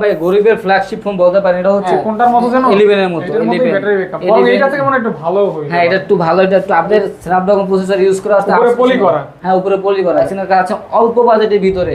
ভাই গরিবের flagship phone বলতে পারেন এটা হচ্ছে হ্যাঁ, কোনটার মতো যেন? 11 এর মতো 11 ব্যাটারি ব্যাকআপ বরং 11 এটা থেকে মনে একটু ভালো হয় হ্যাঁ এটা একটু ভালো এটা একটু আপনাদের স্ন্যাপড্রাগন প্রসেসর ইউজ করা আছে। উপরে পলি করা। হ্যাঁ উপরে পলি করা। আছে না আছে অল্প বাজেটের ভিতরে।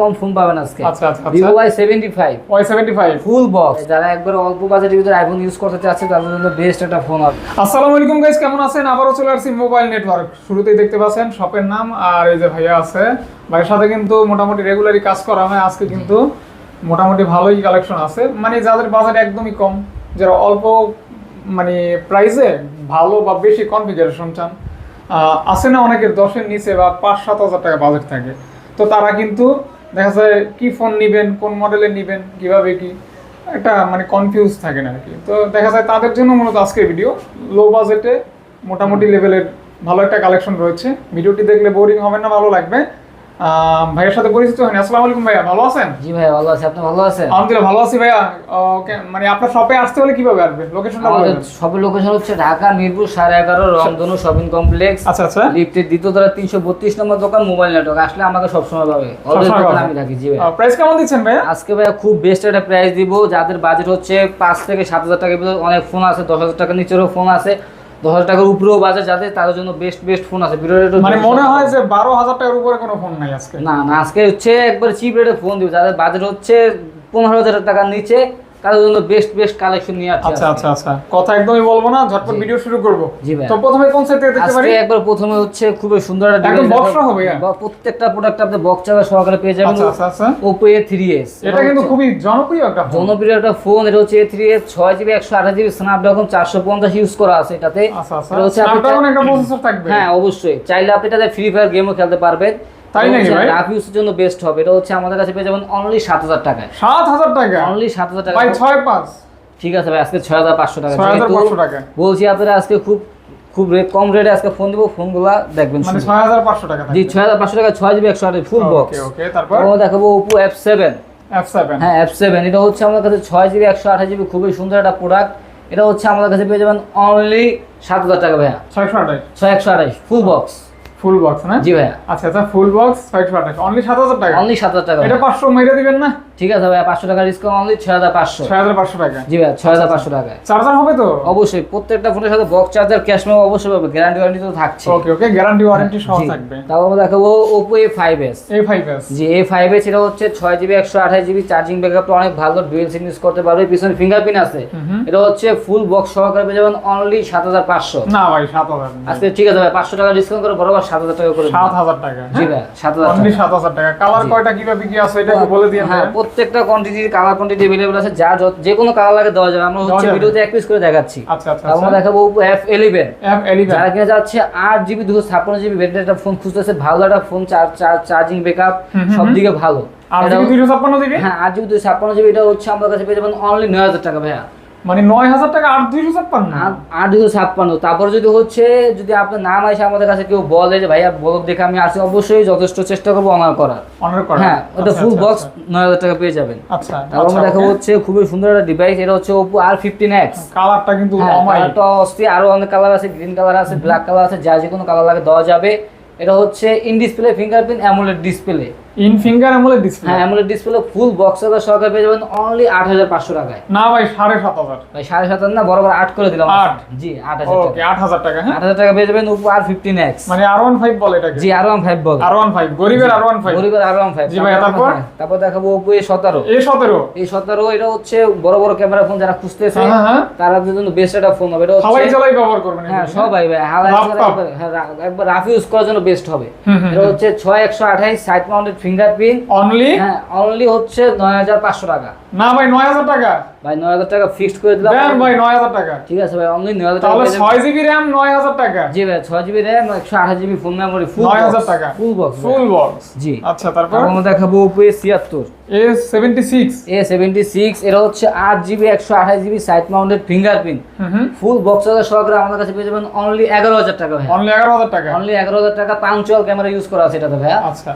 কম ফোন পাবেন আজকে। আচ্ছা, আচ্ছা। Vivo Y seventy five Y seventy five full box যারা একবার অল্প বাজেটের ভিতরে আইফোন ইউজ করতে চাচ্ছে তাদের জন্য বেস্ট একটা ফোন হবে। আসসালামু আলাইকুম গাইস কেমন আছেন? আবারও চলে আসছি মোবাইল নেটওয়ার্ক শুরুতেই দেখতে পাচ্ছেন শপের নাম আর এই যে ভাইয়া আছে। ভাইয়ের সাথে কিন্তু মোটামুটি রেগুলারই কাজ করা হয়। আজকে কিন্তু মোটামুটি ভালোই কালেকশন আছে। মানে যাদের বাজার একদমই কম যারা অল্প মানে প্রাইসে ভালো বা বেশি কনফিগারেশন চান আছে না অনেকের দশের নিচে বা পাঁচ সাত হাজার টাকা বাজেট থাকে। তো তারা কিন্তু দেখা যায় কী ফোন নেবেন, কোন মডেলের নেবেন, কীভাবে কি, একটা মানে কনফিউজ থাকে আর কি। তো দেখা যায় তাদের জন্য মূলত আজকের ভিডিও লো বাজেটে মোটামুটি লেভেলের ভালো একটা কালেকশন রয়েছে। ভিডিওটি দেখলে বোরিং হবে না, ভালো লাগবে। ভাইয়ের সাথে পরিচিত হয়নি। আসসালামু আলাইকুম ভাইয়া ভালো আছেন? জি ভাই ভালো আছে। আপনি ভালো আছেন? আলহামদুলিল্লাহ ভালো আছি ভাইয়া। ওকে মানে আপনার শপে আসতে হলে কীভাবে আসবে? লোকেশনটা আমাদের বলবেন শপের লোকেশন হচ্ছে ঢাকা মিরপুর রংধনু শপিং কমপ্লেক্স আচ্ছা আচ্ছা। লিফটের দ্বিতীয় তলা তিনশো বত্রিশ নম্বর দোকান মোবাইল নেটওয়ার্ক আসলে আমাকে সবসময় পাবে। অলওয়েজ দোকান আমি থাকি জি ভাই প্রাইস কেমন দিচ্ছেন ভাইয়া? আজকে ভাই খুব বেস্ট একটা প্রাইস দিব। যাদের বাজেট হচ্ছে পাঁচ থেকে সাত হাজার টাকার ভিতরে অনেক ফোন আছে দশ হাজার টাকার নিচেরও ফোন আছে। দশ হাজার টাকার উপরেও বাজেট যাদের তাদের জন্য বেস্ট বেস্ট ফোন আছে। মানে মনে হয় যে বারো হাজার টাকার উপরে কোনো ফোন নাই আজকে। না না আজকে হচ্ছে একবার চিপ রেটে ফোন দিব। যাদের বাজেট হচ্ছে পনেরো হাজার টাকার নিচে তাদের জন্য বেস্ট বেস্ট কালেকশন নিয়ে আসছে আচ্ছা আচ্ছা আচ্ছা। কথা একদমই বলব না ঝটপট ভিডিও শুরু করব। তো প্রথমে কোন সেট দেখতে পারি? আজকে একবার প্রথমে হচ্ছে খুবই সুন্দর একটা একদম device box দেখাবো। সহ ভাইয়া? বা- প্রত্যেকটা প্রোডাক্ট আপনি বক্স চার্জার সহকারে পেয়ে যাবেন। আচ্ছা আচ্ছা আচ্ছা। ওপো এ থ্রি এস এটা কিন্তু খুবই জনপ্রিয় একটা ফোন জনপ্রিয় একটা ফোন এটা হচ্ছে ইউজ করা আছে এটাতে। আচ্ছা আচ্ছা। একটা প্রসেসর থাকবে। হ্যাঁ অবশ্যই। চাইলে আপনি এটাতে ফ্রি ফায়ার গেমও খেলতে পারবেন। তাই নাকি ভাই? রাফ ইউজের জন্য বেস্ট হবে। এটা হচ্ছে আমাদের কাছে পেয়ে যাবেন অনলি সাত হাজার টাকায়। সাত হাজার টাকা? অনলি সাত হাজার টাকা। ভাই ছয় পাঁচ। ঠিক আছে ভাই আজকে ছয় হাজার পাঁচশো টাকা। ছয় হাজার যেহেতু পাঁচশো টাকা। বলছি আপনারা আজকে খুব খুব কম রেটে আজকে ফোন দিব ফোনগুলা দেখবেন মানে শুধু। ছয় হাজার পাঁচশো টাকা জি ছয় হাজার পাঁচশো টাকা ছয় জিবি একশো আঠাশ ফুল বক্স ওকে ওকে তারপর? আমরা দেখাবো ওপো এফ সেভেন হ্যাঁ এফ সেভেন এটা হচ্ছে আমাদের কাছে ছয় জিবি একশো আঠাশ জিবি খুবই সুন্দর একটা প্রোডাক্ট এটা হচ্ছে আমাদের কাছে পেয়ে যাবেন অনলি সাত হাজার টাকা ভাইয়া। ছয়শো আঠাশ। ছয় একশো আঠাশ ফুল বক্স ফুল বক্স না? জি ভাইয়া। আচ্ছা আচ্ছা ফুল বক্স ছয়শো আঠাশ অনলি সাত হাজার টাকা। অনলি সাত হাজার টাকা। এটা। পাঁচশো মেরে দিবেন না? ঠিক আছে ভাইয়া পাঁচশো টাকা ডিসকাউন্ট অনলি ছয় হাজার পাঁচশো। ছয় হাজার পাঁচশো টাকা। জি ভাইয়া ছয় হাজার পাঁচশো টাকায় চার্জার হবে তো? অবশ্যই প্রত্যেকটা ফোনের সাথে বক্স চার্জার ক্যাশ মেমো অবশ্যই পাবে গ্যারান্টি ওয়ারেন্টি তো থাকছে ওকে ওকে গ্যারান্টি ওয়ারেন্টি সহ থাকবে। তারপর আমরা দেখাবো Oppo A five S A five S G A five S এটা হচ্ছে ছয় জিবি একশো আঠাশ জিবি চার্জিং ব্যাকআপটা অনেক ভালো ডুয়েল সিম ইউজ করতে পারবে। পিছনে ফিঙ্গারপ্রিন্ট আছে। এটা হচ্ছে ফুল বক্স সহকারে পেয়ে যাবেন অনলি সাত হাজার পাঁচশো। না ভাই সাত হাজার আজকে ঠিক আছে ভাই পাঁচশো টাকা ডিসকাউন্ট করে বরাবর সাত হাজার টাকা করে। সাত হাজার টাকা জি ভাই সাত হাজার অনলি টাকা। সাত হাজার টাকা। কালার কয়টা কীভাবে কি আছে এটা বলে দিয়ে হ্যাঁ প্রত্যেকটা কোয়ান্টিটির কালার কোয়ান্টিটি अवेलेबल আছে যা যত- যে কোনো কালার লাগে দেওয়া যাবে আমরা দেওয়া হচ্ছে যাবে। ভিডিওতে এক পিস করে দেখাচ্ছি আচ্ছা আচ্ছা তারপর আমরা দেখাবো Oppo F eleven F eleven যারা কিনা যাচ্ছে আট জিবি দুশো ছাপ্পান্ন জিবি ব্যাটারি একটা ফোন খুঁজতেছে ভালো একটা ফোন চার্জিং ব্যাকআপ হুম, হুম, সব দিকে ভালো আর এটা- জিবি দুইশো ছাপ্পান্ন জিবি হ্যাঁ আট জিবি দুশো ছাপ্পান্ন জিবি এটা হচ্ছে আমাদের কাছে পেয়ে যাবেন অনলি নয় হাজার টাকা ভাইয়া মানে নয় হাজার টাকা আট দুইশো ছাপ্পান্ন? আট- দুশো ছাপ্পান্ন। তারপর যদি হচ্ছে যদি আপনার নাম আসে আমাদের কাছে কেউ বলে যে ভাইয়া বলক দেখে আমি আসি অবশ্যই যথেষ্ট চেষ্টা করব অনার করার। অনার করা হ্যাঁ ওটা আচ্ছা, ফুল আচ্ছা, বক্স আচ্ছা। নয় হাজার টাকা পেয়ে যাবেন। আচ্ছা তারপর আমরা হচ্ছে খুবই সুন্দর একটা ডিভাইস এটা হচ্ছে ওপো আর ফিফটিন এক্স কালারটা কিন্তু হ্যাঁ কালারটা আরও অনেক কালার আছে গ্রিন কালার আছে ব্ল্যাক কালার আছে যা যে কোনো কালার লাগে দেওয়া যাবে। এটা হচ্ছে in display fingerprint AMOLED display in finger AMOLED display হ্যাঁ অ্যামোলেড ডিসপ্লে ফুল বক্স সহকারে পেয়ে যাবেন অনলি আট হাজার পাঁচশো টাকায়। না ভাই সাড়ে সাত হাজার। ভাই সাড়ে সাত হাজার না বরাবর আট করে দিলাম আট? জি আট হাজার ওকে টাকা। আট হাজার টাকা হ্যাঁ? আট হাজার টাকা পেয়ে যাবেন ওপো আর ফিফটিন এক্স মানে আর ওয়ান ফাইভ বলে এটাকে? জি আর ওয়ান ফাইভ বল। আর ওয়ান ফাইভ গরিবের আর ওয়ান ফাইভ গরিবের আর ওয়ান ফাইভ জি ভাইয়া, তারপর? তারপর? দেখাবো এ সতেরো। এই সতেরো? এটা হচ্ছে বড় বড় ক্যামেরা ফোন যারা খুঁজতেছে হ্যাঁ, হ্যাঁ। তারা জন্য বেস্ট একটা ফোন হবে। এটা হচ্ছে চালাই ব্যবহার করবেন হ্যাঁ এটাকে, সবাই ভাই হালাই একবার হ্যাঁ, একবার রাফ ইউজ করার জন্য বেস্ট হবে। এটা হচ্ছে ছয় একশো আঠাইশ সাইড মাউন্টেড ফিঙ্গারপ্রিন্ট। অনলি হ্যাঁ অনলি হচ্ছে নয় হাজার পাঁচশো টাকা। না ভাই নয় হাজার টাকা। ভাই নয় হাজার টাকা ফিক্সড করে দিলাম। দেন ভাই নয় হাজার টাকা। ঠিক আছে ভাই অনলি নয় হাজার টাকা তাহলে পেয়ে যাবেন। ছয় জিবি র্যাম নয় হাজার টাকা। জি ভাই ছয় জিবি র্যাম একশো আঠাশ ফুল মেমোরি ফুল নয় হাজার টাকা। ফুল বক্স ফুল বক্স জি। আচ্ছা তারপর? আমরা দেখাবো এ সেভেন্টি সিক্স এটা হচ্ছে আট জিবি একশো আঠাশ GB side mounted fingerprint full box সহকারে আমাদের কাছে পেয়ে যাবেন অনলি এগারো হাজার টাকা ভাই। অনলি এগারো হাজার টাকা। অনলি এগারো হাজার টাকা পাঞ্চুয়াল ক্যামেরা ইউজ করা আছে এটাতে ভাইয়া। আচ্ছা।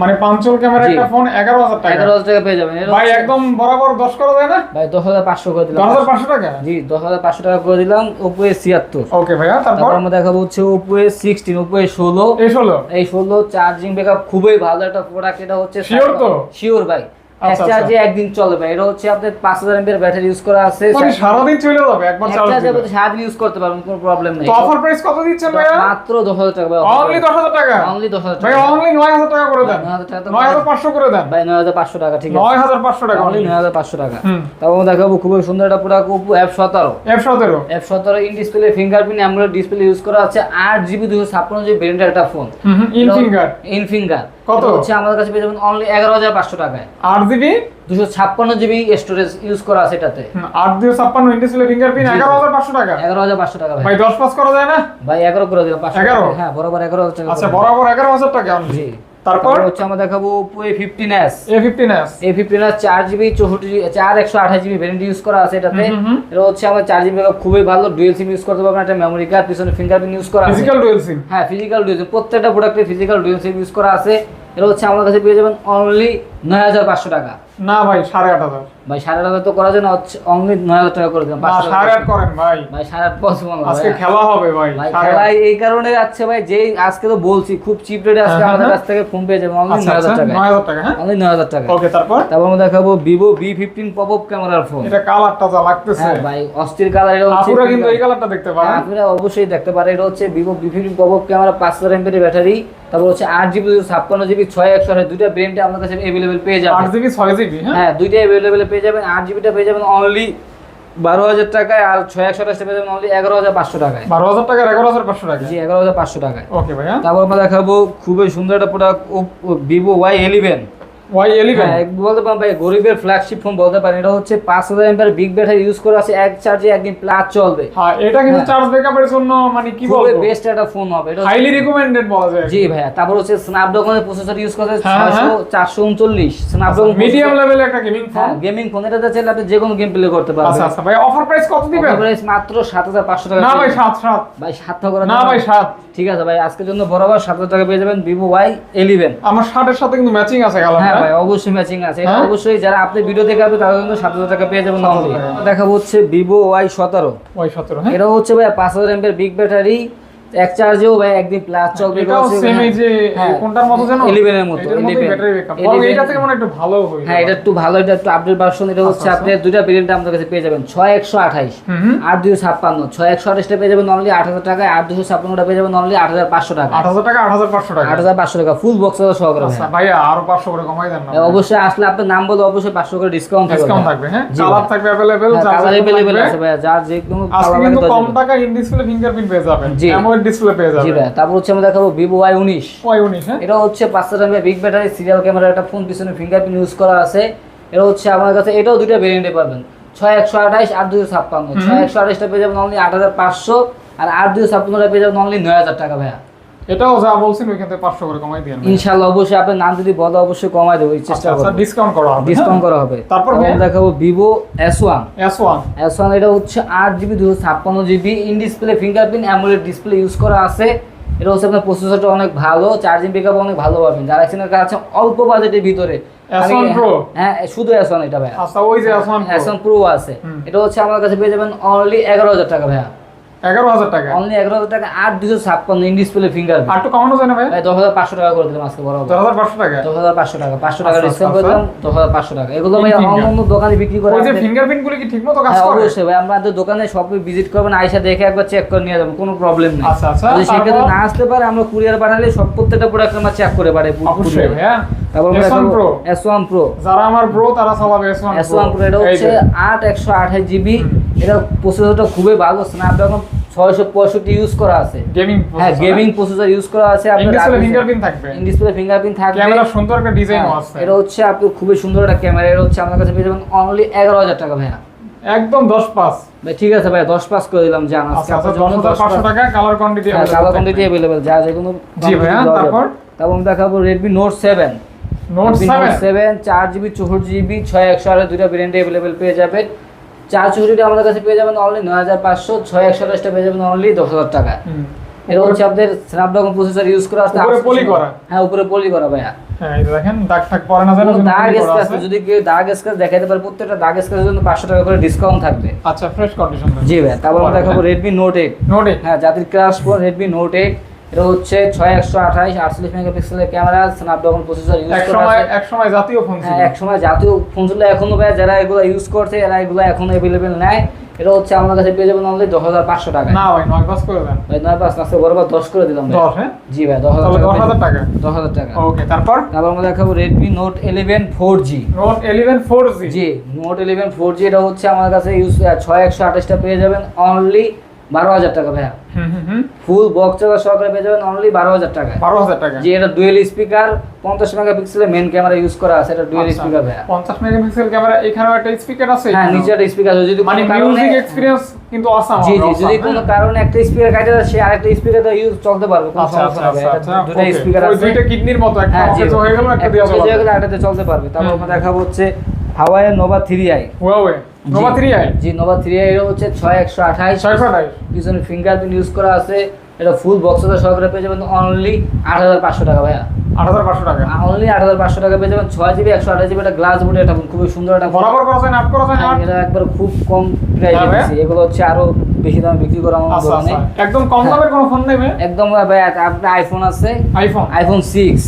মানে পাঞ্চল ক্যামেরা একটা ফোন এগারো হাজার টাকা। এগারো হাজার টাকা পেয়ে যাবেন ভাই একদম বরাবর 10 করে দেয় না? ভাই দশ হাজার পাঁচশো করে দিলাম। দশ হাজার পাঁচশো টাকা? জি দশ হাজার পাঁচশো টাকা করে দিলাম Oppo এ ছিয়াত্তর। ওকে ভাইয়া তারপর? আমরা দেখাবো হচ্ছে Oppo A sixteen Oppo A ষোলো। এই ষোলো? এই ষোলো চার্জিং ব্যাকআপ খুবই ভালো একটা প্রোডাক্ট এটা হচ্ছে সিওর তো? শিওর ভাই। চার্জে একদিন চলবে এটা হচ্ছে আপনার পাঁচ হাজার এমপির ব্যাটারি ইউজ করা আছে। মানে সারাদিন চলে যাবে একবার চার্জ দিলে সারাদিন ইউজ করতে পারবেন কোনো প্রবলেম নেই। অফার প্রাইস কত দিচ্ছেন ভাইয়া? মাত্র দশ হাজার টাকা ভাই অনলি দশ হাজার টাকা? অনলি দশ হাজার ভাই অনলি নয় হাজার টাকা করে দেন। টাকা করে দেন। ভাই নয় হাজার পাঁচশো টাকা ঠিক আছে। নয় হাজার পাঁচশো টাকা অনলি only। নয় হাজার পাঁচশো টাকা। হুম। তারপর দেখাবো খুবই সুন্দর একটা ওপো এফ সতেরো। এফ সতেরো। এফ সতেরো in display fingerprint AMOLED display use করা আছে। আট জিবি দুশো ছাপ্পান্ন জিবি ভেরিয়েন্টের একটা phone in finger in finger কত? হচ্ছে আমাদের কাছে পেয়ে যাবেন অনলি এগারো হাজার পাঁচশো টাকায়। আট জিবি? দুশো ছাপ্পান্ন জিবি স্টোরেজ ইউজ করা আছে এটাতে। আট দিয়ে ছাপ্পান্ন ইন ডিসপ্লে ফিঙ্গারপ্রিন্ট। এগারো হাজার পাঁচশো টাকা। এগারো হাজার পাঁচশো টাকা ভাই। দশ পাস করা যায় না? ভাই এগারো করে দিলাম পাঁচশো 11? হ্যাঁ বরাবর এগারো হাজার আচ্ছা বরাবর এগারো হাজার টাকা। জি। তারপর? হচ্ছে আমরা দেখাবো চার জিবি চৌষট্টি চার একশো আঠাশ জিবি ভ্যারিয়েন্ট ইউজ করা আছে এটাতে। এটা হচ্ছে আমার 4GB ব্যাকআপ খুবই ভালো ডুয়েল সিম ইউজ করতে পারবেন একটা মেমোরি কার্ড পিছনে ফিঙ্গারপ্রিন্ট ইউজ করা আছে। ফিজিক্যাল ডুয়াল সিম হ্যাঁ ফিজিক্যাল ডুয়েল প্রত্যেকটা প্রোডাক্টে ফিজিক্যাল ডুয়েল সিম ইউজ করা আছে। এটা হচ্ছে আমার কাছে পেয়ে যাবেন অনলি নয় হাজার পাঁচশো টাকা। না ভাই সাড়ে আট হাজার। ভাই সাড়ে আট হাজার তো অনলি নয় হাজার টাকা করে দিলাম সাড়ে আট করেন ভাই। ভাই সাড়ে আট পসিবল আজকে খেলা হবে ভাই ভাই এই কারণে যাচ্ছে ভাই যেই আজকে তো বলছি খুব চিপ রেটে আজকে হ্যাঁ, আমাদের হ্যাঁ। কাছ থেকে ফোন পেয়ে অনলি আচ্ছা নয় আচ্ছা হাজার টাকা নয় হাজার টাকা হ্যাঁ। অনলি নয় হাজার টাকা ওকে তারপর? তারপর আমরা দেখাবো Vivo V fifteen pop up ক্যামেরার ফোন এটা কালারটা যা লাগতেছে। ভাই অস্থির কালার এটা হচ্ছে আপুরা কিন্তু এই কালারটা দেখতে পারেন। অবশ্যই দেখতে পারেন এটা হচ্ছে Vivo fifteen pop up camera পাঁচ হাজার ব্যাটারি। তারপর হচ্ছে আট জিবি ছাপ্পান্ন জিবি ছয় একশো দুইটা ব্রেনটা আপনার কাছে অ্যাভেলেবেল পেয়ে আট যাবেন জিবি ছয় জিবি হ্যাঁ? হ্যাঁ দুইটাই অ্যাভেলেবেল পেয়ে যাবেন। আট জিবিটা পেয়ে যাবেন অনলি বারো হাজার টাকায় আর ছয় একশো আঠাশটা পেয়ে যাবেন অনলি এগারো হাজার পাঁচশো টাকায়। বারো হাজার টাকা এগারো হাজার পাঁচশো টাকা জি এগারো হাজার পাঁচশো টাকায়। ওকে ভাইয়া। তারপর আমরা দেখাবো খুবই সুন্দর একটা product Vivo Y eleven Y eleven হ্যাঁ বলতে পারেন ভাই গরিবের ফ্ল্যাগশিপ ফোন বলতে পারেন এটা হচ্ছে পাঁচ হাজার এমপির বিগ ব্যাটারি ইউজ করা আছে এক চার্জে একদিন প্লাস চলবে। হ্যাঁ এটা কিন্তু। চার্জ ব্যাকআপের জন্য মানে কি বলব? বেস্ট একটা ফোন হবে এটা হাইলি রিকমেন্ডেড বলা যায়। জি ভাইয়া তারপর হচ্ছে স্ন্যাপড্রাগনের প্রসেসর ইউজ করতে হ্যাঁ, ছয়শো চারশো উনচল্লিশ। স্ন্যাপড্রাগন মিডিয়াম লেভেল একটা গেমিং ফোন গেমিং ফোন এটাতে চাইলে আপনি যে কোনো গেম প্লে করতে আচ্ছা পারবেন। আচ্ছা ভাই অফার প্রাইস কত দিবেন? প্রাইস মাত্র সাত হাজার পাঁচশো টাকা না ভাই পেয়ে সাত সাত। যাবেন। ভাই সাত টাকা করে না ভাই সাত। ঠিক আছে ভাই আজকের জন্য বরাবর সাত হাজার টাকা পেয়ে যাবেন ভিভো ওয়াই ইলেভেন আমার শার্টের সাথে কিন্তু ম্যাচিং আছে হ্যাঁ ভাই অবশ্যই ম্যাচিং আছে। এটা হ্যাঁ? অবশ্যই যারা আপনি ভিডিও দেখে আসবে তাদের জন্য সাত হাজার টাকা পেয়ে যাবেন দেখা হচ্ছে ভিভো ওয়াই সতেরো। ওয়াই সতেরো হ্যাঁ? এটা হচ্ছে ভাই পাঁচ হাজার এমপের বিগ ব্যাটারি এক চার্জেও ভাই একদিন প্লাস চলবে এটাও সেম এই যে হ্যাঁ। কোনটার মতো জানো 11 এর মতো, এটার 11 ব্যাটারি ব্যাকআপ বরং 11 এটা থেকে মনে একটু ভালো হই হ্যাঁ এটা একটু ভালো এটা একটু আপডেট ভার্সন এটা হচ্ছে আচ্ছা, আপনি দুইটা ভেরিয়েন্ট আপনার কাছে পেয়ে যাবেন ছয় একশো আঠাইশ হুম হুম। আট দুশো ছাপ্পান্ন। ছয় একশো আঠাশটা পেয়ে যাবেন অনলি আট হাজার টাকায় আট দুশো ছাপ্পান্নটা পেয়ে যাবেন অনলি আট হাজার পাঁচশো টাকা আট হাজার টাকা আট হাজার পাঁচশো টাকা আট হাজার পাঁচশো টাকা ফুল বক্স সহকারে ভাই। আচ্ছা ভাইয়া আরও পাঁচশো করে কমাই দেন না অবশ্যই আসলে আপনার নাম বলে অবশ্যই পাঁচশো করে ডিসকাউন্ট ডিসকাউন্ট থাকবে হ্যাঁ? কালার ভাই। থাকবে কালার অ্যাভেলেবেল আছে ভাই যার যে কোনো কালার লাগে কম টাকা ইন ডিসপ্লে ফিঙ্গারপ্রিন্ট পেয়ে যাবেন। জি। ডিসপ্লে পেয়ে জি ভাই তারপর হচ্ছে আমরা দেখাবো ভিভো ওয়াই উনিশ। হ্যাঁ? এটা হচ্ছে বিগ ব্যাটারি সিরিয়াল ক্যামেরা একটা ফোন পিছনে ফিঙ্গারপ্রিন্ট ইউজ করা আছে। এটা হচ্ছে আমার কাছে এটাও ভেরিয়েন্টে পাবেন। ছয় একশো আঠাইশ আর দুশো ছাপ্পান্ন। ছয় একশো পেয়ে যাবেন অনলি আট হাজার পাঁচশো আর আট দুশো ছাপ্পান্নটা পেয়ে যাবেন অনলি নয় হাজার টাকা ভাইয়া। এটাও যা বলছেন ওইখান থেকে পাঁচশো করে কমাই অবশ্যই আপনার নাম যদি বলো অবশ্যই কমাই দেবো চেষ্টা আচ্ছা করব। ডিসকাউন্ট করা হবে ডিসকাউন্ট করা হবে। তারপর দেখাবো ওয়ান এটা হচ্ছে আট জিবি দুশো ছাপ্পান্ন GB in display fingerprint AMOLED display use করা আছে। এটা হচ্ছে আপনার প্রসেসরটা অনেক ভালো চার্জিং পিকআপ অনেক ভালো পাবেন। যারা কাছে অল্প বাজেটের ভিতরে। S1 আমি- Pro? হ্যাঁ শুধু এটা ভাইয়া। আচ্ছা ওই যে আছে। এটা হচ্ছে আমার কাছে পেয়ে যাবেন অনলি এগারো হাজার টাকা ভাইয়া। এগারো হাজার টাকা। অনলি এগারো হাজার টাকা আট দুশো ছাপ্পান্ন ইন ডিসপ্লে ফিঙ্গারপ্রিন্ট আর একটু কমানো যায় না ভাই? ভাই দশ হাজার পাঁচশো টাকা করে দিলাম আজকে বড় দশ হাজার পাঁচশো টাকা? দশ হাজার পাঁচশো টাকা পাঁচশো টাকা আচ্ছা, ডিসকাউন্ট করে আচ্ছা। দিলাম দশ হাজার পাঁচশো টাকা। এগুলো ভাই অন্য দোকানে বিক্রি করে যে ফিঙ্গারপ্রিন্টগুলো কি ঠিক মতো কাজ হ্যাঁ করে? অবশ্যই ভাই আমাদের দোকানে সব ভিজিট করবেন আইসা দেখে একবার চেক করে নিয়ে যাবেন কোনো প্রবলেম নেই। আচ্ছা, আচ্ছা, যদি সেক্ষেত্রে না আসতে পারে আমরা কুরিয়ার পাঠালে সব প্রত্যেকটা প্রোডাক্ট আমরা চেক করে অবশ্যই তারপর প্রো প্রো যারা আমার ব্রো তারা চালাবে এটা হচ্ছে জিবি এটা প্রসেসরটা খুবই ভালো স্ন্যাপড্রাগন ছয়শো পঁয়ষট্টি ইউজ করা আছে গেমিং হ্যাঁ গেমিং প্রসেসর ইউজ করা আছে ইংলিশে ফিঙ্গারপ্রিন্ট থাকবে ডিসপ্লে ফিঙ্গারপ্রিন্ট থাকবে ক্যামেরা সুন্দর একটা ডিজাইনও হ্যাঁ, আছে এটা হচ্ছে আপনি খুবই সুন্দর একটা ক্যামেরা এটা হচ্ছে আমাদের কাছে পেয়ে যাবেন অনলি এগারো হাজার টাকা ভাইয়া একদম 10 পাস ভাই ঠিক আছে ভাই দশ পাস করে দিলাম জান আজকে আচ্ছা আচ্ছা আপনার জন্য 10 10500 টাকা colour quantity colour quantity available যা যে কোনো জি ভাইয়া, তারপর? তারপর আমি দেখাবো Redmi Note 7 note Redmi 7 Note 7 4 GB 64 GB 6 128 দুইটা ভেরিয়েন্টে अवेलेबल পেয়ে যাবেন চার চৌষট্টি আমাদের কাছে পেয়ে যাবেন অনলি নয় হাজার পাঁচশো ছয় একশো আঠাশটা পেয়ে যাবেন অনলি দশ হাজার টাকা। এটা হচ্ছে আপনাদের স্ন্যাপড্রাগন প্রসেসর ইউজ করা আছে উপরে poly করা? হ্যাঁ উপরে পলি করা ভাইয়া। হ্যাঁ যে দেখেন দাগ টাগ পড়ে না যেন দাগ স্ক্র্যাচ যদি কেউ দাগ স্ক্র্যাচ দেখাতে পারে প্রত্যেকটা দাগ স্ক্র্যাচের জন্য পাঁচশো টাকা করে ডিসকাউন্ট থাকবে। আচ্ছা ফ্রেশ কন্ডিশন জি ভাই তারপর আমরা দেখাবো রেডমি নোট এইট নোট হ্যাঁ জাতির crush phone Redmi note eight এটা হচ্ছে ছয় একশো আঠাইশ আটচল্লিশ মেগাপিক্সেলের ক্যামেরা স্ন্যাপড্রাগন প্রসেসর ইউজ করা এক সময় জাতীয় ফোন ছিল। হ্যাঁ এক সময় জাতীয় ফোনগুলো এখনও ভাই যারা এগুলো ইউজ করছে এরা এগুলো এখনও অ্যাভেলেবেল নেয় এটা হচ্ছে আমার কাছে পেয়ে যাবেন অনলি দশ হাজার পাঁচশো টাকা না ভাই নয় পাস করে দেন। ভাই নয় পাঁচ আজকে বরাবর দশ করে দিলাম 10 হ্যাঁ? জি ভাই দশ তাহলে দশ হাজার হাজার টাকা। দশ হাজার টাকা। ওকে তারপর? তারপর আমরা দেখাবো Redmi note eleven four G note 11 4G G note eleven four G এটা হচ্ছে আমার কাছে ইউজ ছয় একশো আঠাশটা পেয়ে যাবেন। অনলি বারো হাজার টাকা ভাইয়া। ফুল বক্স চার্জার সহকারে পেয়ে যাবেন অনলি বারো হাজার টাকা। 12000 টাকা। জি এটা ডুয়েল স্পিকার পঞ্চাশ মেগাপিক্সেলের মেন ক্যামেরা ইউজ করা আছে এটা ডুয়েল আচ্ছা, স্পিকার ভাইয়া। 50 মেগাপিক্সেল ক্যামেরা এখানেও একটা স্পিকার আছে? হ্যাঁ নিচে একটা স্পিকার আছে। যদি মানে মিউজিক এক্সপেরিয়েন্স কিন্তু আসাম জি জি যদি কোনো কারণে একটা স্পিকার কাটে যায় সে আরেকটা স্পিকার তো ইউজ চলতে পারবে কোনো আচ্ছা সমস্যা আচ্ছা আচ্ছা আচ্ছা দুটো। স্পিকার ওই আছে। দুইটা কিডনির মতো একটা হ্যাঁ হয়ে গেল একটা আরেকটাতে চলতে পারবে। তারপর। আমরা দেখাবো হচ্ছে Huawei nova three I Huawei nova 3i জি নোভা থ্রি আই হচ্ছে ছয় একশো আঠাইশ। 628 পিছনে ফিঙ্গারপ্রিন্ট ইউজ করা আছে। এটা ফুল সহকারে পেয়ে যাবেন অনলি আট হাজার পাঁচশো টাকা ভাইয়া। 8500 টাকা। অনলি আট হাজার পাঁচশো টাকা পেয়ে যাবেন। ছয় জিবি একশো আঠাশ জিবি গ্লাস বোর্ড এটা খুবই সুন্দর একটা বরাবর করা যায় না আট করা যায় না হ্যাঁ, এটা একবার খুব কম প্রাইসে হ্যাঁ এগুলো হচ্ছে আরও বেশি দামে বিক্রি করা আমার আচ্ছা দোকানে আচ্ছা। একদম কম হ্যাঁ। দামের কোনো ফোন নেবে একদম ভাই আপনার আইফোন আছে? আইফোন আইফোন সিক্স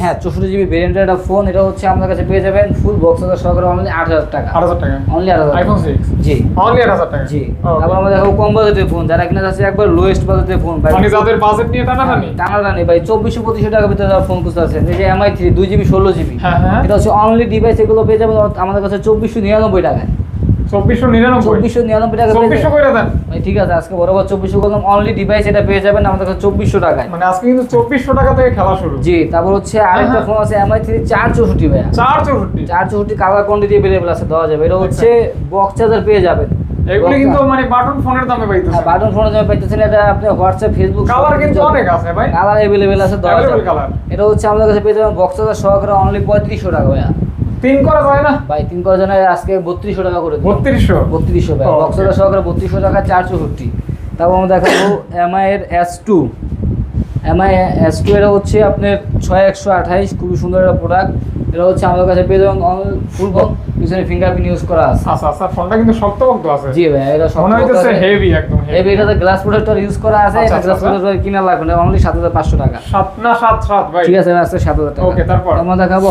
হ্যাঁ চৌষট্টি জিবি ভেরিয়েন্টের একটা ফোন এটা হচ্ছে আপনার কাছে পেয়ে যাবেন ফুল বক্স সহকারে অনলি আট হাজার টাকা। 8000 টাকা। অনলি আট হাজার আইফোন 6 জি। অনলি 8000 টাকা? জি। তারপর আমরা দেখো কম বাজেটের ফোন যারা কিনা যাচ্ছে একবার লোয়েস্ট বাজেটের ফোন ভাই। মানে যাদের বাজেট নিয়ে টানা টানি? টানা টানি ভাই। চব্বিশশো পঁচিশশো টাকা ভিতরে যারা ফোন খুঁজতে আছেন এই যে এমআই থ্রি দুই জিবি ষোলো জিবি হ্যাঁ হ্যাঁ। এটা হচ্ছে অনলি ডিভাইস এগুলো পেয়ে যাবেন আমাদের কাছে চব্বিশশো নিরানব্বই। চব্বিশশো নিরানব্বই টাকা পেয়ে 2400 যাবেন। করে দেন। ঠিক আছে আজকে বরাবর চব্বিশশো করলাম অনলি ডিভাইস এটা পেয়ে যাবেন আমাদের কাছে চব্বিশশো টাকায়। মানে আজকে কিন্তু 2400 টাকা থেকে খেলা শুরু। জি তারপর হচ্ছে আরেকটা হ্যাঁ। ফোন আছে এমআই থ্রি চার চৌষট্টি ভাইয়া। 464 চার চৌষট্টি কালার কোয়ান্টিটি অ্যাভেলেবল আছে দেওয়া যাবে। এটা হচ্ছে বক্স চার্জার পেয়ে যাবেন। এগুলি কিন্তু মানে বাটন ফোনের দামে বাটন ফোনের জন্য পাইতেছেন এটা আপনি হোয়াটসঅ্যাপ ফেসবুক কালার কিন্তু অনেক আছে ভাই। কালার। এটা হচ্ছে আমাদের কাছে পেয়ে যাবেন বক্স সহকারে অনলি পঁয়ত্রিশশো টাকা ভাইয়া। তিন করা যায় না? ভাই তিন করা যায় না আজকে বত্রিশশো টাকা করে বত্রিশশো? 3200 বত্রিশশো ভাই ও, বক্স সহকারে বত্রিশশো টাকা চার চৌষট্টি তারপর আমরা দেখাবো এমআই এর S two Mi S two এটা হচ্ছে আপনার ছয় একশো আঠাইশ খুবই সুন্দর একটা প্রোডাক্ট এটা হচ্ছে আমাদের কাছে পেয়ে যাবেন ফুল পিছনে ফিঙ্গারপ্রিন্ট ইউজ করা আছে। আচ্ছা আচ্ছা ফোনটা কিন্তু শক্তপোক্ত আছে। জি ভাই এটা সব মনে হইতেছে হেভি একদম হেভি এটাতে গ্লাস প্রোটেক্টর ইউজ করা আছে আচ্ছা, এটা আচ্ছা, গ্লাস আচ্ছা। প্রোটেক্টর কিনা লাগবে না অনলি সাত হাজার পাঁচশো টাকা। সাত না সাত সাত ভাই। ঠিক আছে আজকে সাত হাজার টাকা। Okay, তারপর? আমরা দেখাবো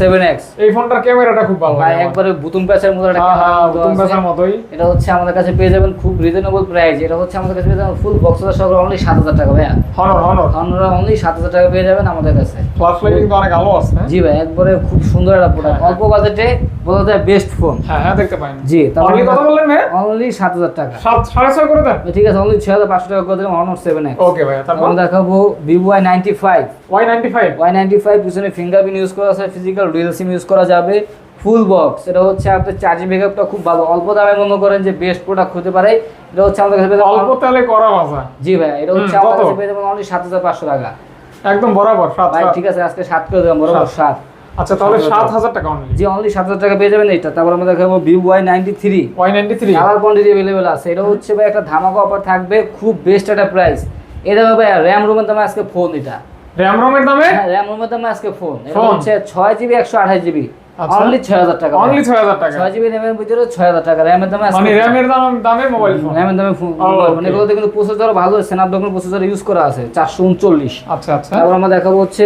সেভেন এক্স এই ফোনটার ক্যামেরাটা খুব ভালো ভাই একবারে বুতুম প্যাচের মতো একটা হ্যাঁ হ্যাঁ উত্তম দেওয়া আছে। বেচার মতোই। এটা হচ্ছে আমাদের কাছে পেয়ে যাবেন খুব রিজনেবল প্রাইস এটা হচ্ছে আমাদের কাছে পেয়ে যাবেন ফুল বক্স সহ অনলি সাত হাজার টাকা ভাইয়া। হনর হনর হর্নর অনলি সাত হাজার টাকা পেয়ে যাবেন আমাদের কাছে। ফ্লাশ লাইট কিন্তু অনেক আলো আছে হ্যাঁ? জি ভাই একবারে খুব সুন্দর একটা প্রোডাক্ট হ্যাঁ, অল্প বাজেটে বলা যায় বেস্ট ফোন হ্যাঁ হ্যাঁ দেখতে পাই জি তাহলে কত বললেন ভাই অনলি 7000 টাকা। 7 করে দেন? ঠিক আছে অনলি 6500 টাকা করে দিলাম অনর 7 ওকে ভাই তারপর? আমরা দেখাবো Vivo Y95 Y95 Y95 পিছনে ফিঙ্গারপ্রিন্ট ইউজ করা আছে ফিজিক্যাল ডুয়াল সিম ইউজ করা যাবে ফুল বক্স এটা হচ্ছে আপনার চার্জিং ব্যাকআপটা খুব ভালো। অল্প দামে মনে করেন যে বেস্ট প্রোডাক্ট হতে পারে। এটা হচ্ছে আমাদের কাছে অল্প তাহলে করা ভাষা জি ভাই এটা হচ্ছে আমাদের কাছে পেয়ে যাবেন অনলি 7500 টাকা। একদম বরাবর 7 ভাই ঠিক আছে আজকে সাত করে দেবেন বরাবর সাত। আচ্ছা তাহলে সাত সাত হাজার হাজার টাকা অনলি জি অনলি সাত হাজার টাকা পেয়ে যাবেন এইটা। তারপর আমরা দেখাবো Vivo Y ninety three Y ninety three colour quantity available আছে। এটা হচ্ছে ভাই একটা ধামাকা অফার থাকবে। খুব বেস্ট একটা প্রাইস এটা ভাই র্যাম রোমের দামে আজকে ফোন এটা। র্যাম রমের দামে? হ্যাঁ র্যাম রোমের দামে আজকে ফোন এটা হচ্ছে ছয় জিবি একশো আঠাশ জিবি। অনলি ছয় হাজার টাকা অনলি ছয় হাজার টাকা। ছয় জিবি র্যামের ভিতরে ছয় হাজার টাকা। র্যামের দামে মানে র্যামের দাম দামে মোবাইল ফোন র্যামের দামে ফোন এগুলোতে কিন্তু প্রসেসর ভালো স্ন্যাপড্রাগন প্রসেসর ইউজ করা আছে চারশো উনচল্লিশ। আচ্ছা আচ্ছা। তারপর আমরা দেখাবো হচ্ছে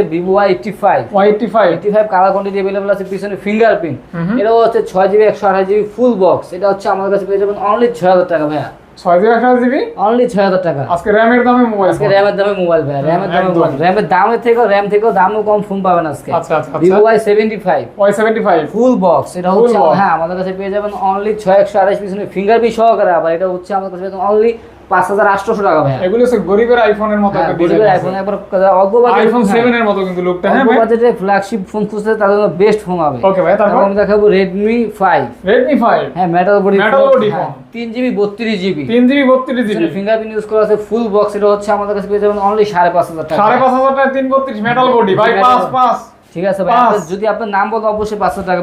কালার কোয়ান্টিটি আছে পিছনে ফিঙ্গারপ্রিন্ট। এটাও হচ্ছে ছয় জিবি একশো আঠাশ জিবি ফুল বক্স এটা হচ্ছে আমাদের কাছে পেয়ে যাবেন অনলি ছয় হাজার টাকা ভাইয়া। ছয় জিবি একশো জিবি? অনলি ছয় হাজার টাকা। আজকে র্যামের দামে মোবাইল আজকে র্যামের দামে মোবাইল ভাই র্যামের দামে মোবাইল র্যামের দামের থেকেও র্যাম থেকেও দামও কম ফোন পাবেন আজকে। আচ্ছা Vivo Y seventy five Y seventy five full box এটা হচ্ছে হ্যাঁ আমাদের কাছে পেয়ে যাবেন অনলি ছয় একশো আড়াইশ পিছনে ফিঙ্গার বি সহকারে আবার এটা হচ্ছে আমাদের কাছে অনলি পাঁচ হাজার আটশোশো টাকা ভাইয়া। এগুলো হচ্ছে গরিবের আইফোনের মতো হ্যাঁ, গরিবের আইফোন একবার অল্প আইফোন বাজেট 7 এর মতো কিন্তু লুকটা হ্যাঁ বাজেটে ফ্ল্যাগশিপ ফোন খুঁজতে তাদের জন্য বেস্ট ফোন হবে। ওকে ভাই তারপর? তারপর আমি দেখাবো রেডমি ফাইভ Redmi 5 হ্যাঁ metal body Metal body phone। তিন জিবি বত্রিশ GB 3GB 32GB fingerprint use করা আছে ফুল বক্স এটা হচ্ছে আমাদের কাছে পেয়ে যাবেন অনলি সাড়ে পাঁচ হাজার টাকা। সাড়ে পাঁচ হাজার টাকা তিন বত্রিশ মেটাল বডি ভাই পাঁচ পাঁচ। ঠিক আছে ভাই। যদি আপনার নাম বলতে অবশ্যই পাঁচশো টাকা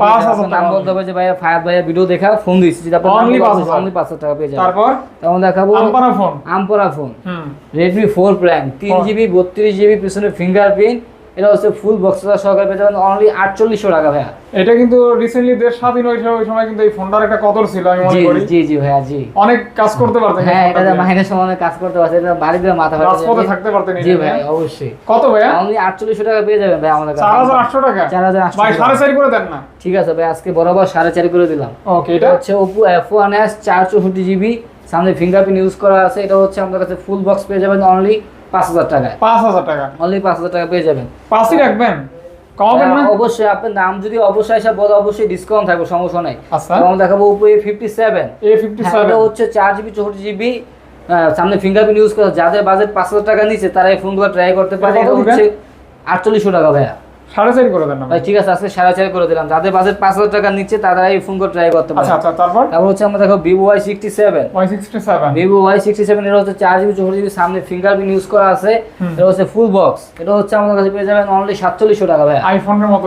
নাম বলতে হবে যে ভাই ফায়ার ভাইয়া ভিডিও দেখা ফোন দিচ্ছি যদি আপনার অনলি অনলি পাঁচশো টাকা। পেয়ে যাবেন। তারপর? তখন দেখাবো আম্পারা ফোন আমপরা phone hmm. Redmi four prime তিন। জিবি বত্রিশ জিবি পিছনে ফিঙ্গারপ্রিন্ট এটা হচ্ছে ফুল বক্স সহকারে পেয়ে যাবেন অনলি আটচল্লিশশো টাকা ভাইয়া। এটা কিন্তু রিসেন্টলি দেশ স্বাধীন হয়েছে ওই সময় কিন্তু এই ফোনটার একটা কদর ছিল আমি মনে করি। জি জি ভাইয়া জি। অনেক কাজ করতে পারতেন হ্যাঁ এটা দিয়ে। মাইনের সময় কাজ করতে পারছে এটা বাড়ি দিয়ে মাথা ফাটা রাজপথে। থাকতে পারতেন জি ভাই অবশ্যই। কত ভাইয়া? অনলি আটচল্লিশশো টাকা পেয়ে যাবেন ভাই আমাদের কাছে। চার হাজার আটশো টাকা? চার হাজার আটশো ভাই সাড়ে চারি করে দেন না? ঠিক আছে ভাই আজকে বরাবর সাড়ে চারি করে দিলাম। ওকে এটা? এটা হচ্ছে ওপো এফ ওয়ান এস চার চৌষট্টি জিবি সামনে ফিঙ্গারপ্রিন্ট ইউজ করা আছে। এটা হচ্ছে আমাদের কাছে ফুল বক্স পেয়ে যাবেন অনলি পাঁচ হাজার টাকায়। পাঁচ হাজার টাকা। অনলি পাঁচ হাজার টাকা পেয়ে যাবেন। পাঁচই রাখবেন? কমাবেন না? হ্যাঁ, অবশ্যই আপনার নাম যদি অবশ্যই এসে বলে অবশ্যই ডিসকাউন্ট থাকবে সমস্যা নেই। এবং দেখাবো fifty seven A fifty seven হচ্ছে চার জিবি চৌষট্টি জিবি সামনে ফিঙ্গারপ্রিন্ট ইউজ করে। যাদের বাজেট পাঁচ হাজার টাকা নিচে তারা এই ফোনগুলো ট্রাই করতে পারে। এটা হচ্ছে আটচল্লিশশো টাকা ভাইয়া। সাড়ে চারি করে দেন ঠিক আছে আজকে সাড়ে চার করে দিলাম। যাদের বাজেট পাঁচ হাজার টাকার নিচে তারা এই ফোনগুলো ট্রাই করতে পারে। আচ্ছা আচ্ছা তারপর? তারপর হচ্ছে আমরা দেখো Vivo Y sixty seven Y sixty seven Vivo Y sixty seven এটা হচ্ছে চার জিবি চৌষট্টি জিবি সামনে ফিঙ্গারপ্রিন্ট ইউজ করা আছে। এটা হচ্ছে ফুল বক্স এটা হচ্ছে আমাদের কাছে পেয়ে যাবেন অনলি সাতচল্লিশশো টাকা ভাইয়া। আইফোনের মতো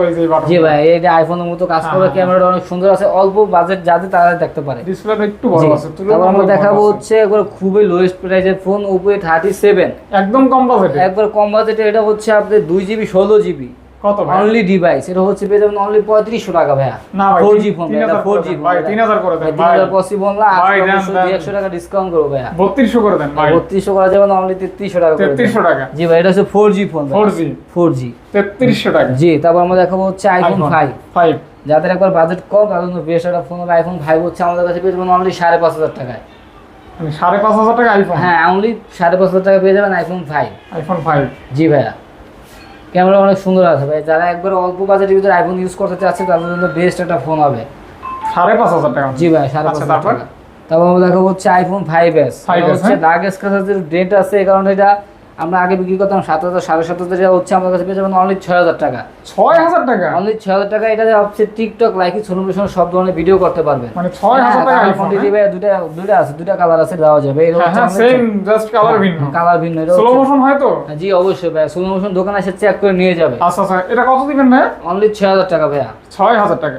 জি ভাই আইফোনের কাজ হ্যাঁ, করে হ্যাঁ। ক্যামেরাটা অনেক সুন্দর আছে। অল্প বাজেট যাদের তারা দেখতে পারে। ডিসপ্লেটা একটু বড় আছে তারপর আমরা দেখাবো হচ্ছে একবার খুবই লোয়েস্ট প্রাইসের ফোন ওপো থার্টি সেভেন একদম কম বাজেটে একবার কম বাজেটে এটা হচ্ছে আপনার দুই জিবি ষোলো জিবি কত ভাই? অনলি ডিভাইস এটা হচ্ছে পেয়ে যাবেন অনলি পঁয়ত্রিশশো টাকা ভাইয়া। না ভাই ফোর জি ফোন তিন হাজার ফোর করে জি দেন, ভাই তিন হাজার করে দেন ভাই হাজার পসিবল না ভাই, আজকে দেন, অবশ্যই দেন। দুই একশো টাকা ডিসকাউন্ট করব ভাইয়া। বত্রিশশো করে দেন ভাই। বত্রিশশো করা যাবে না অনলি তেত্রিশশো টাকা জি ভাই এটা হচ্ছে ফোন টাকা। তারপর আমরা দেখাবো হচ্ছে আইফোন ফাইভ ফাইভ যাদের একবার বাজেট কম তাদের জন্য একটা ফোন হবে। আইফোন ফাইভ হচ্ছে আমাদের কাছে পেয়ে যাবেন অনলি সাড়ে পাঁচ হাজার টাকায়। সাড়ে পাঁচ হাজার টাকা আইফোন হ্যাঁ অনলি সাড়ে পাঁচ হাজার টাকা পেয়ে যাবেন আইফোন ফাইভ আইফোন ফাইভ জি ভাইয়া। ক্যামেরা অনেক সুন্দর আছে ভাই। যারা একবার অল্প বাজেটের ভিতরে আইফোন ইউজ করতে চাচ্ছে তাদের জন্য বেস্ট একটা ফোন হবে। সাড়ে পাঁচ হাজার টাকা। জি ভাই সাড়ে পাঁচ আচ্ছা, হাজার তারপর? টাকা। তারপর দেখো হচ্ছে আইফোন ফাইভ এস 5S, হচ্ছে ডার্ক স্ক্র্যাচের ডেট আছে এই কারণে এটা আমরা আগে বিক্রি করতাম সাত হাজার সাড়ে সাত হাজার হচ্ছে আমাদের কাছে পেয়ে যাবেন অনলি ছয় হাজার টাকা। ছয় হাজার টাকা? অনলি ছয় হাজার টাকা এটা হচ্ছে টিকটক লাইকি সোনুমেশন সব ধরনের ভিডিও করতে পারবেন। মানে ছয় হাজার টাকা আইফোন আইফোন দিবে দুটা দুটা আছে দুটা কালার আছে দেওয়া যাবে। হ্যাঁ হ্যাঁ সেম জাস্ট কালার ভিন্ন। কালার ভিন্ন স্লো মোশন হয় তো? জি অবশ্যই ভাই সোনুমেশন দোকানে এসে চেক করে নিয়ে যাবে। আচ্ছা আচ্ছা এটা কত দিবেন ভাই অনলি ছয় হাজার টাকা ভাইয়া। ছয় হাজার টাকা।